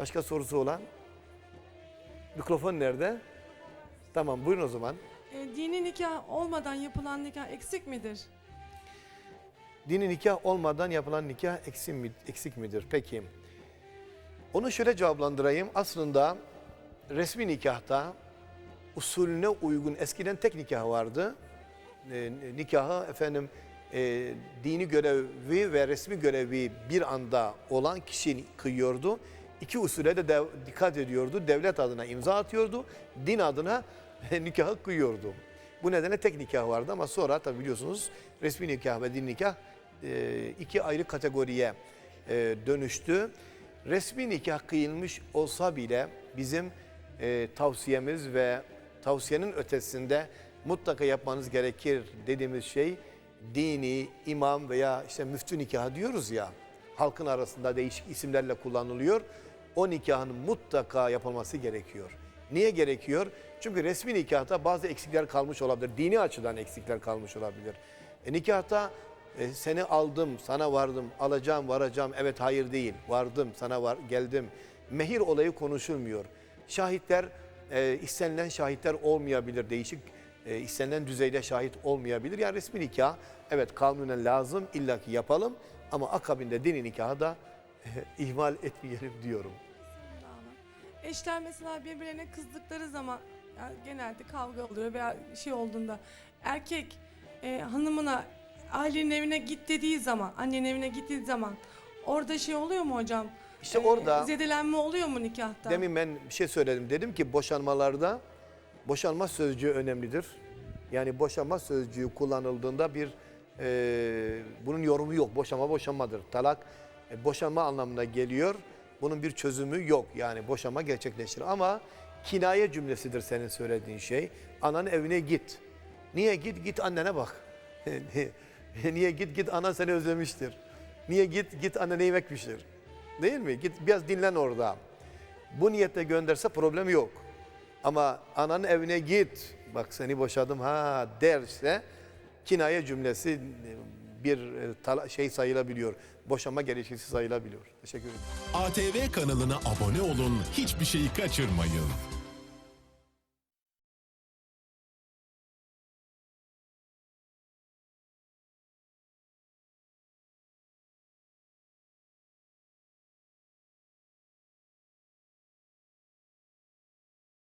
Başka sorusu olan? Mikrofon nerede? Tamam buyurun o zaman. E, dini nikah olmadan yapılan nikah eksik midir? Dini nikah olmadan yapılan nikah eksik, mi, eksik midir? Peki. Onu şöyle cevaplandırayım. Aslında resmi nikahta usulüne uygun eskiden tek nikah vardı. E, nikahı efendim e, dini görevi ve resmi görevi bir anda olan kişi kıyıyordu. İki usule de dev- dikkat ediyordu. Devlet adına imza atıyordu. Din adına nikahı kıyıyordu. Bu nedenle tek nikah vardı ama sonra tabi biliyorsunuz resmi nikah ve din nikah e, iki ayrı kategoriye e, dönüştü. Resmi nikah kıyılmış olsa bile bizim e, tavsiyemiz ve tavsiyenin ötesinde mutlaka yapmanız gerekir dediğimiz şey dini, imam veya işte müftü nikahı diyoruz ya halkın arasında değişik isimlerle kullanılıyor. O nikahın mutlaka yapılması gerekiyor. Niye gerekiyor? Çünkü resmi nikahta bazı eksikler kalmış olabilir. Dini açıdan eksikler kalmış olabilir. E, nikahta e, seni aldım, sana vardım, alacağım, varacağım. Evet, hayır değil. Vardım, sana var, geldim. Mehir olayı konuşulmuyor. Şahitler, e, istenilen şahitler olmayabilir. Değişik e, istenilen düzeyde şahit olmayabilir. Yani resmi nikah, evet kanunen lazım, illaki yapalım. Ama akabinde dini nikahı da ihmal etmeyelim diyorum. Eşler mesela birbirlerine kızdıkları zaman yani genelde kavga oluyor veya şey olduğunda erkek e, hanımına ailenin evine git dediği zaman, annenin evine gittiği zaman orada şey oluyor mu hocam? İşte E, orada- zedelenme oluyor mu nikahta? Demin ben bir şey söyledim. Dedim ki boşanmalarda boşanma sözcüğü önemlidir. Yani boşanma sözcüğü kullanıldığında bir e, bunun yorumu yok. Boşanma boşanmadır. Talak boşanma anlamına geliyor. Bunun bir çözümü yok. Yani boşanma gerçekleşir. Ama kinaye cümlesidir senin söylediğin şey. Ananın evine git. Niye git? Git annene bak. Niye git? Git anan seni özlemiştir. Niye git? Git annene yemek pişir. Değil mi? Git biraz dinlen orada. Bu niyetle gönderse problem yok. Ama ananın evine git, bak seni boşadım ha derse kinaye cümlesi e, bir e, şey sayılabiliyor. Boşanma gerekçesi sayılabiliyor. Teşekkür ederim. ATV kanalına abone olun, hiçbir şeyi kaçırmayın.